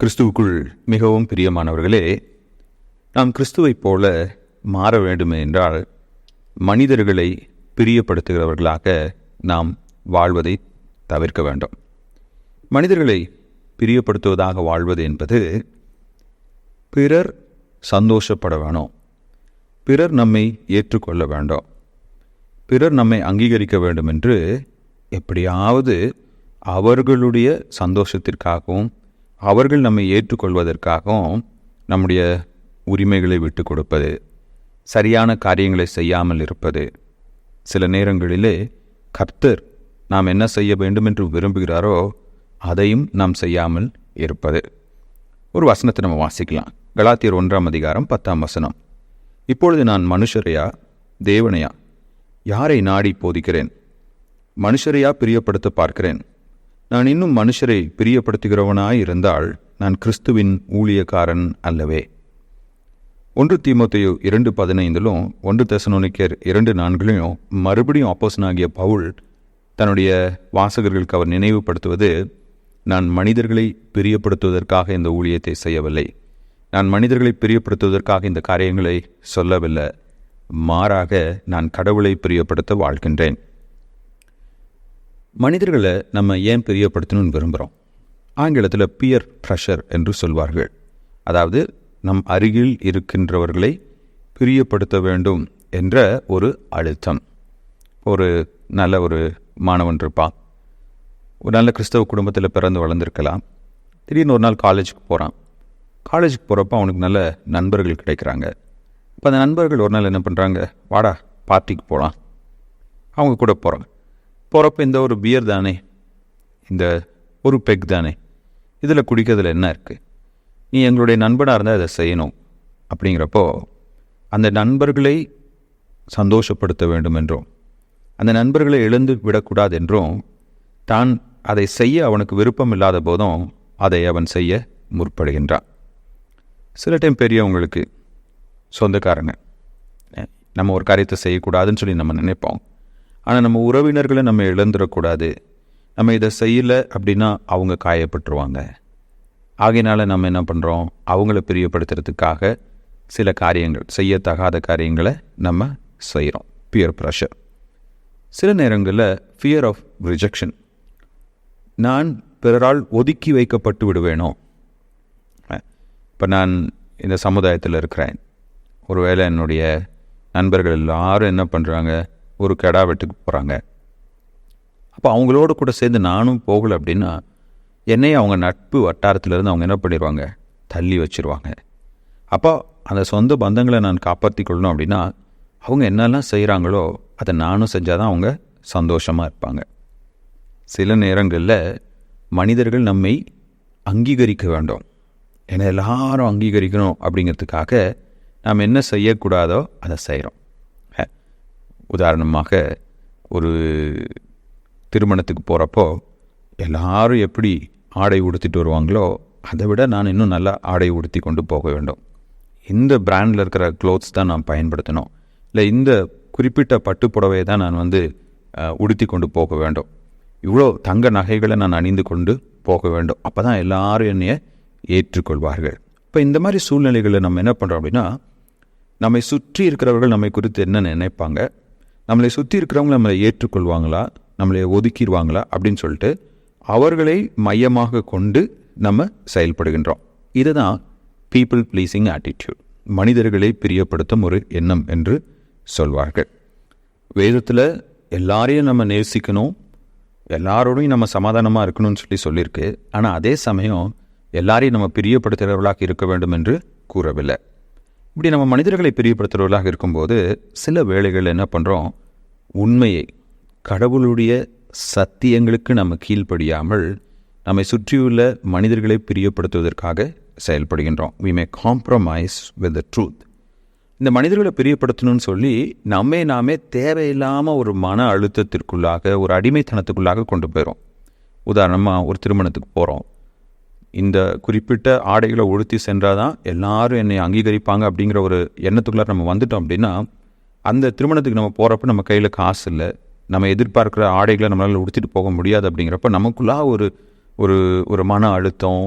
கிறிஸ்துவுக்குள் மிகவும் பிரியமானவர்களே நாம் கிறிஸ்துவைப் போல மாற வேண்டும் என்றால் மனிதர்களை பிரியப்படுத்துகிறவர்களாக நாம் வாழ்வதை தவிர்க்க வேண்டும். மனிதர்களை பிரியப்படுத்துவதாக வாழ்வது என்பது பிறர் சந்தோஷப்பட வேணும். பிறர் நம்மை ஏற்றுக்கொள்ள வேண்டும். பிறர் நம்மை அங்கீகரிக்க வேண்டும் என்று எப்படியாவது அவர்களுடைய சந்தோஷத்திற்காகவும் அவர்கள் நம்மை ஏற்றுக்கொள்வதற்காகவும் நம்முடைய உரிமைகளை விட்டு கொடுப்பது சரியான காரியங்களை செய்யாமல் இருப்பது. சில நேரங்களிலே கர்த்தர் நாம் என்ன செய்ய வேண்டும் என்று விரும்புகிறாரோ அதையும் நாம் செய்யாமல் இருப்பது. ஒரு வசனத்தை நம்ம வாசிக்கலாம். கலாத்தியர் ஒன்றாம் அதிகாரம் பத்தாம் வசனம். இப்பொழுது நான் மனுஷரையா தேவனையா? யாரை நாடி போதிக்கிறேன்? மனுஷரையா பிரியப்படுத்த பார்க்கிறேன்? நான் இன்னும் மனுஷரை பிரியப்படுத்துகிறவனாய் இருந்தால் நான் கிறிஸ்துவின் ஊழியக்காரன் அல்லவே. ஒன்று தீமோத்தேயு இரண்டு பதினைந்திலும் ஒன்று தசனோனிக்கர் இரண்டு நான்கிலையும் மறுபடியும் ஆப்போசனாகிய பவுல் தன்னுடைய வாசகர்களுக்கு அவர் நினைவுபடுத்துவது நான் மனிதர்களை பிரியப்படுத்துவதற்காக இந்த ஊழியத்தை செய்யவில்லை. நான் மனிதர்களை பிரியப்படுத்துவதற்காக இந்த காரியங்களை சொல்லவில்லை. மாறாக நான் கடவுளை பிரியப்படுத்த வாழ்கின்றேன். மனிதர்களை நம்ம ஏன் பிரியப்படுத்தணும்னு விரும்புகிறோம் ஆங்கிலத்தில் பியர் ப்ரெஷர் என்று சொல்வார்கள். அதாவது நம் அருகில் இருக்கின்றவர்களை பிரியப்படுத்த வேண்டும் என்ற ஒரு அழுத்தம். ஒரு நல்ல ஒரு மாணவன் இருப்பான் ஒரு நல்ல கிறிஸ்தவ குடும்பத்தில் பிறந்து வளர்ந்துருக்கலாம். திடீர்னு ஒரு நாள் காலேஜுக்கு போகிறான் காலேஜுக்கு போகிறப்ப அவனுக்கு நல்ல நண்பர்கள் கிடைக்கிறாங்க. இப்போ அந்த நண்பர்கள் ஒரு நாள் என்ன பண்ணுறாங்க வாடா பார்ட்டிக்கு போகலாம் அவங்க கூட போகிறாங்க போகிறப்ப இந்த ஒரு பியர் தானே? இந்த ஒரு பெக் தானே? இதில் குடிக்கிறதுல என்ன இருக்குது நீ எங்களுடைய நண்பனாக இருந்தால் அதை செய்யணும். அப்படிங்கிறப்போ அந்த நண்பர்களை சந்தோஷப்படுத்த வேண்டும் என்றும் அந்த நண்பர்களை எழுந்து விடக்கூடாது என்றும் தான் அதை செய்ய அவனுக்கு விருப்பம் இல்லாத போதும் அதை அவன் செய்ய முற்படுகின்றான். சில டைம் பெரியவங்களுக்கு சொந்தக்காரங்க நம்ம ஒரு காரியத்தை செய்யக்கூடாதுன்னு சொல்லி நம்ம நினைப்போம். ஆனால் நம்ம உறவினர்களை நம்ம இழந்துடக்கூடாது. நம்ம இதை செய்யலை அப்படின்னா அவங்க காயப்பட்டுருவாங்க. ஆகையினால் நம்ம என்ன பண்ணுறோம் அவங்கள பிரியப்படுத்துறதுக்காக சில காரியங்கள் செய்யத்தகாத காரியங்களை நம்ம செய்கிறோம் பியர் ப்ரெஷர் சில நேரங்களில் ஃபியர் ஆஃப் ரிஜெக்ஷன் நான் பிறரால் ஒதுக்கி வைக்கப்பட்டு விடுவேனோ? இப்போ நான் இந்த சமுதாயத்தில் இருக்கிறேன். ஒருவேளை என்னுடைய நண்பர்கள் எல்லாரும் என்ன பண்ணுறாங்க ஒரு கெடா வெட்டுக்கு போகிறாங்க அப்போ அவங்களோட கூட சேர்ந்து நானும் போகலை அப்படின்னா என்னையும் அவங்க நட்பு வட்டாரத்திலேருந்து அவங்க என்ன பண்ணிடுவாங்க தள்ளி வச்சுருவாங்க. அப்போ அந்த சொந்த பந்தங்களை நான் காப்பாற்றி கொள்ளணும் அப்படின்னா அவங்க என்னெல்லாம் செய்கிறாங்களோ அதை நானும் செஞ்சால் தான் அவங்க சந்தோஷமாக இருப்பாங்க. சில நேரங்களில் மனிதர்கள் நம்மை அங்கீகரிக்க வேண்டும். ஏன்னா எல்லாரும் அங்கீகரிக்கணும் அப்படிங்கிறதுக்காக நாம் என்ன செய்யக்கூடாதோ அதை செய்கிறோம் உதாரணமாக ஒரு திருமணத்துக்கு போகிறப்போ எல்லாரும் எப்படி ஆடை உடுத்திட்டு வருவாங்களோ அதை விட நான் இன்னும் நல்லா ஆடை உடுத்தி கொண்டு போக வேண்டும். இந்த பிராண்டில் இருக்கிற க்ளோத்ஸ் தான் நான் பயன்படுத்தணும். இல்லை இந்த குறிப்பிட்ட பட்டு புடவையை தான் நான் வந்து உடுத்தி கொண்டு போக வேண்டும். இவ்வளோ தங்க நகைகளை நான் அணிந்து கொண்டு போக வேண்டும். அப்போ தான் எல்லாரும் என்னைய ஏற்றுக்கொள்வார்கள். இப்போ இந்த மாதிரி சூழ்நிலைகளை நம்ம என்ன பண்ணுறோம் அப்படின்னா நம்மை சுற்றி இருக்கிறவர்கள் நம்மை குறித்து என்ன நினைப்பாங்க? நம்மளை சுற்றி இருக்கிறவங்க நம்மளை ஏற்றுக்கொள்வாங்களா? நம்மளை ஒதுக்கிடுவாங்களா? அப்படின்னு சொல்லிட்டு அவர்களை மையமாக கொண்டு நம்ம செயல்படுகின்றோம். இதுதான் பீப்புள் ப்ளீஸிங் ஆட்டிடியூட் மனிதர்களை பிரியப்படுத்தும் ஒரு எண்ணம் என்று சொல்வார்கள். வேதத்தில் எல்லாரையும் நம்ம நேசிக்கணும். எல்லாரோடையும் நம்ம சமாதானமாக இருக்கணும்னு சொல்லி சொல்லியிருக்கு. ஆனால் அதே சமயம் எல்லாரையும் நம்ம பிரியப்படுத்துகிறவர்களாக இருக்க வேண்டும் என்று கூறவில்லை. இப்படி நம்ம மனிதர்களை பிரிவுபடுத்துகிறவர்களாக இருக்கும்போது சில வேளைகள் என்ன பண்ணுறோம் உண்மையை கடவுளுடைய சத்தியங்களுக்கு நம்ம கீழ்ப்படியாமல் நம்மை சுற்றியுள்ள மனிதர்களை பிரியப்படுத்துவதற்காக செயல்படுகின்றோம். We may compromise with the truth இந்த மனிதர்களை பிரியப்படுத்தணும்னு சொல்லி நம்மை நாமே தேவையில்லாமல் ஒரு மன அழுத்தத்திற்குள்ளாக ஒரு அடிமைத்தனத்துக்குள்ளாக கொண்டு போயிடும் உதாரணமாக ஒரு திருமணத்துக்கு போகிறோம் இந்த குறிப்பிட்ட ஆடைகளை உடுத்தி சென்றால் தான் எல்லாரும் என்னை அங்கீகரிப்பாங்க அப்படிங்கிற ஒரு எண்ணத்துக்குள்ளார நம்ம வந்துட்டோம் அப்படின்னா அந்த திருமணத்துக்கு நம்ம போகிறப்ப நம்ம கையில் காசு இல்லை. நம்ம எதிர்பார்க்குற ஆடைகளை நம்மளால் உடுத்திட்டு போக முடியாது அப்படிங்கிறப்ப நமக்குள்ளா ஒரு ஒரு ஒரு மன அழுத்தம்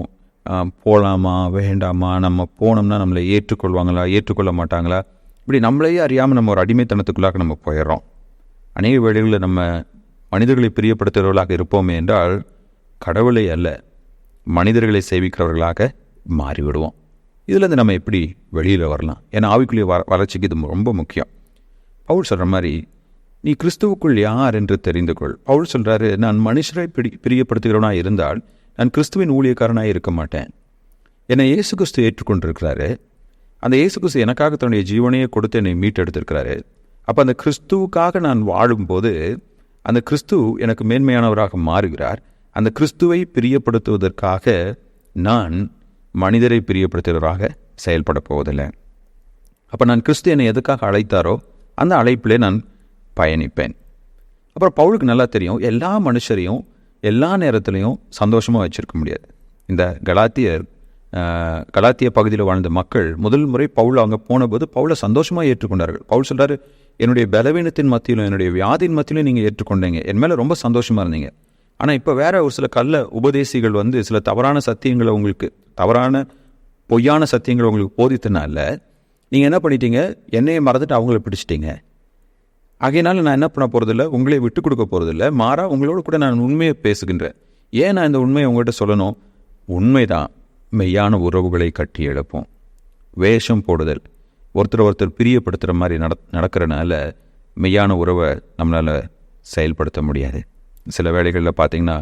போகலாமா வேண்டாமா நம்ம போனோம்னா நம்மளை ஏற்றுக்கொள்வாங்களா ஏற்றுக்கொள்ள மாட்டாங்களா? இப்படி நம்மளையே அறியாமல் நம்ம ஒரு அடிமைத்தனத்துக்குள்ளாக நம்ம போயிடுறோம். அநேக வேளைகளில் நம்ம மனிதர்களை பிரியப்படுத்துகிறவர்களாக இருப்போமே என்றால் கடவுளை அல்ல. மனிதர்களை சேவிக்கிறவர்களாக மாறிவிடுவோம். இதுலேருந்து நம்ம எப்படி வெளியில் வரலாம்? ஏன்னா ஆவிக்குரிய வ வளர்ச்சிக்கு இது ரொம்ப முக்கியம். பவுல் சொல்கிற மாதிரி நீ கிறிஸ்துவுக்குள் யார் என்று தெரிந்து கொள். பவுல் சொல்கிறாரு நான் மனுஷரை பிடி பிரியப்படுத்துகிறவனாக இருந்தால் நான் கிறிஸ்துவின் ஊழியக்காரனாக இருக்க மாட்டேன். என்னை இயேசு கிறிஸ்து ஏற்றுக்கொண்டிருக்கிறாரு. அந்த இயேசு கிறிஸ்து எனக்காக தன்னுடைய ஜீவனையே கொடுத்து என்னை மீட்டெடுத்திருக்கிறாரு. அப்போ அந்த கிறிஸ்துவுக்காக நான் வாழும்போது அந்த கிறிஸ்து எனக்கு மேன்மையானவராக மாறுகிறார். அந்த கிறிஸ்துவை பிரியப்படுத்துவதற்காக நான் மனிதரை பிரியப்படுத்துகிறவராக செயல்பட போவதில்லை. அப்போ நான் கிறிஸ்து என்னை எதுக்காக அழைத்தாரோ அந்த அழைப்பிலே நான் பயணிப்பேன். அப்புறம் பவுலுக்கு நல்லா தெரியும் எல்லா மனுஷரையும் எல்லா நேரத்துலையும் சந்தோஷமாக வச்சுருக்க முடியாது. இந்த கலாத்தியர் கலாத்திய பகுதியில் வாழ்ந்த மக்கள் முதல் முறை பவுல் அங்கே போனபோது பவுலை சந்தோஷமாக ஏற்றுக்கொண்டார்கள். பவுல் சொல்கிறார் என்னுடைய பலவீனத்தின் மத்தியிலும் என்னுடைய வியாதியின் மத்தியிலும் நீங்கள் ஏற்றுக்கொண்டீங்க. என் மேலே ரொம்ப சந்தோஷமாக இருந்தீங்க. ஆனால் இப்போ வேற ஒரு சில கல்ல உபதேசிகள் வந்து சில தவறான சத்தியங்களை உங்களுக்கு தவறான பொய்யான சத்தியங்களை உங்களுக்கு போதித்தனால நீங்கள் என்ன பண்ணிட்டீங்க? என்னையை மறந்துட்டு அவங்கள பிடிச்சிட்டீங்க. ஆகையினால நான் என்ன பண்ண போகிறதில்ல உங்களை விட்டு கொடுக்க போகிறதில்ல மாறா உங்களோட கூட நான் உண்மையை பேசுகின்றேன். ஏன் நான் இந்த உண்மையை உங்கள்கிட்ட சொல்லணும்? உண்மைதான். மெய்யான உறவுகளை கட்டி எழுப்போம். வேஷம் போடுதல். ஒருத்தர் ஒருத்தர் பிரியப்படுத்துகிற மாதிரி நட நடக்கிறனால மெய்யான உறவை நம்மளால் செயல்படுத்த முடியாது. சில வேளைகளில் பார்த்தீங்கன்னா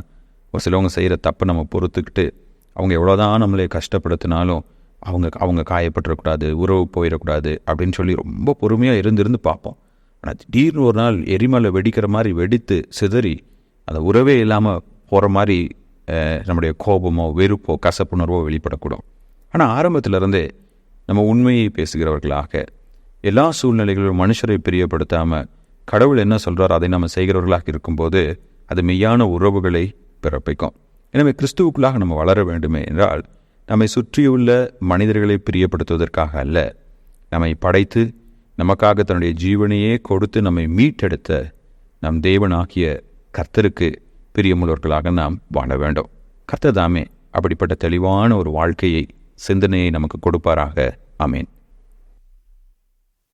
ஒரு சிலவங்க செய்கிற தப்பை நம்ம பொறுத்துக்கிட்டு அவங்க எவ்வளோதான் நம்மளை கஷ்டப்படுத்தினாலும் அவங்க அவங்க காயப்பட்டுறக்கூடாது உறவு போயிடக்கூடாது அப்படின்னு சொல்லி ரொம்ப பொறுமையாக இருந்திருந்து பார்ப்போம். ஆனால் திடீர்னு ஒரு நாள் எரிமலை வெடிக்கிற மாதிரி வெடித்து சிதறி அந்த உறவே இல்லாமல் போகிற மாதிரி நம்முடைய கோபமோ வெறுப்போ கசப்புணர்வோ வெளிப்படக்கூடும். ஆனால் ஆரம்பத்துல இருந்தே நம்ம உண்மையை பேசுகிறவர்களாக எல்லா சூழ்நிலைகளிலும் மனுஷரை பிரியப்படுத்தாமல் கடவுள் என்ன சொல்கிறாரோ அதை நம்ம செய்கிறவர்களாக இருக்கும்போது அது மெய்யான உறவுகளை பிறப்பிக்கும். எனவே கிறிஸ்துவுக்குள்ளாக நம்ம வளர வேண்டுமே என்றால் நம்மை சுற்றியுள்ள மனிதர்களை பிரியப்படுத்துவதற்காக அல்ல நம்மை படைத்து நமக்காக தன்னுடைய ஜீவனையே கொடுத்து நம்மை மீட்டெடுத்த நம் தேவனாகிய கர்த்தருக்கு பிரியமுள்ளவர்களாக நாம் வாழ வேண்டும். கர்த்தர் தாமே அப்படிப்பட்ட தெளிவான ஒரு வாழ்க்கையை சிந்தனையை நமக்கு கொடுப்பாராக. அமேன்